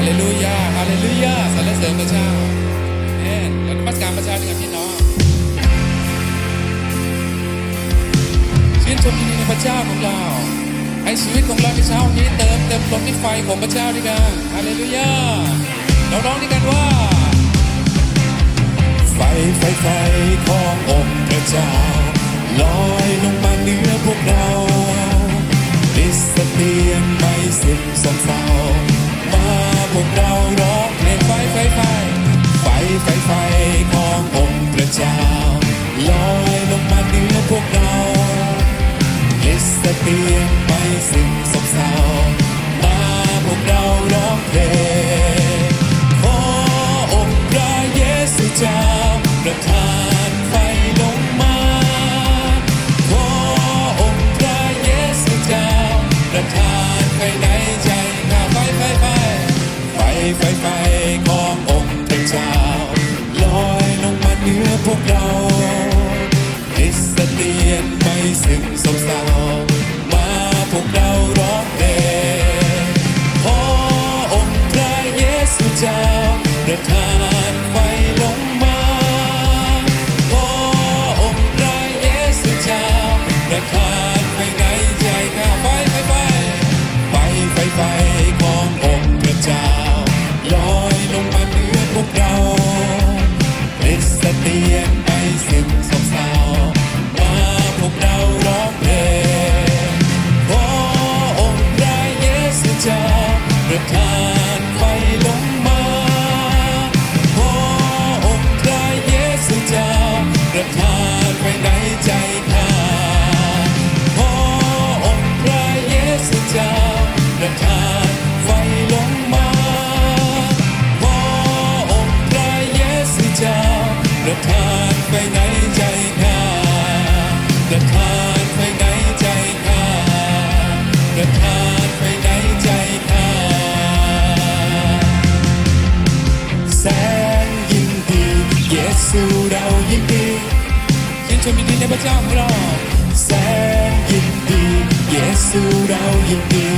าเลลูยา ฮาเลลูยาสรรเสริญพระเจ้าเอ็นเรานมัสการพระเจ้าด้วยกันพี่น้องชื่นชมยินดีในพระเจ้าของเราให้ชีวิตของเราในเช้านี้เติมเต็มล้นด้วยไฟของพระเจ้าด้วยกันฮาเลลูยาเราร้องด้วยกันว่า ไฟไฟไฟขององค์พระเจ้าลอยลงมาเหนือพวกเราดิสเตียนไม่สิ้นสงเศ เหนือพวกเราดิสเตียนไปสิ่งสงเศร้ามา ทานไฟลงมาขอองค์พระเยซูเจ้าประทาน เยซูเรายินดีชื่นชมยินดีในพระเจ้าของเราแสนยินดี เยซูเรายินดี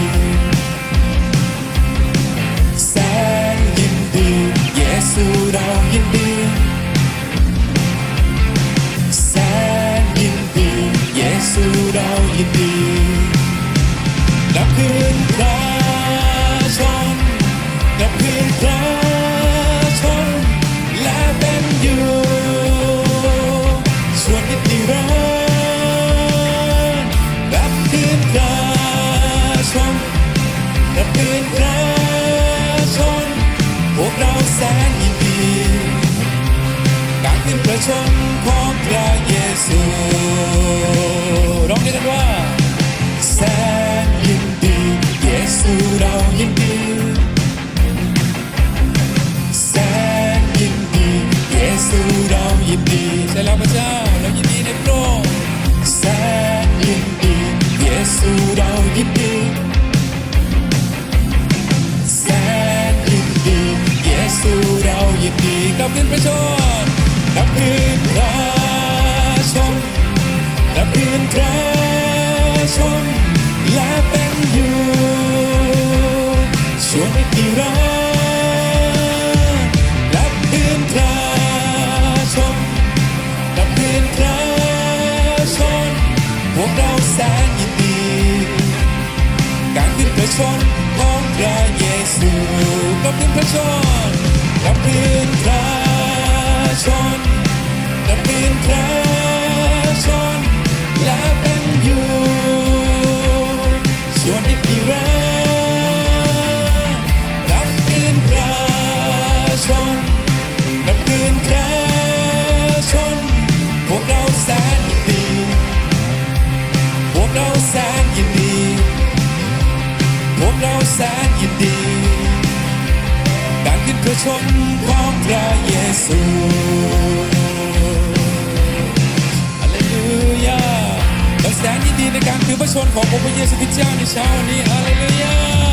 คืนพระชน พวกเราแสนยินดีการขึ้นประชนของพระเยซูร้องด้วยกันว่าแสนยินดี เยซูเรายินดี ชนของพระเยซูกลับขึ้นประชนนับคืนพระชนนับคืนพระชนและเป็นอยู่ นยินดีการขึ้นกระชนของพระเยซูฮาเลลูยาเราแสนยินดีในการถือพระชนขององค์พระเยซูคริสต์เจ้าในเช้านี้ฮาเลลย่า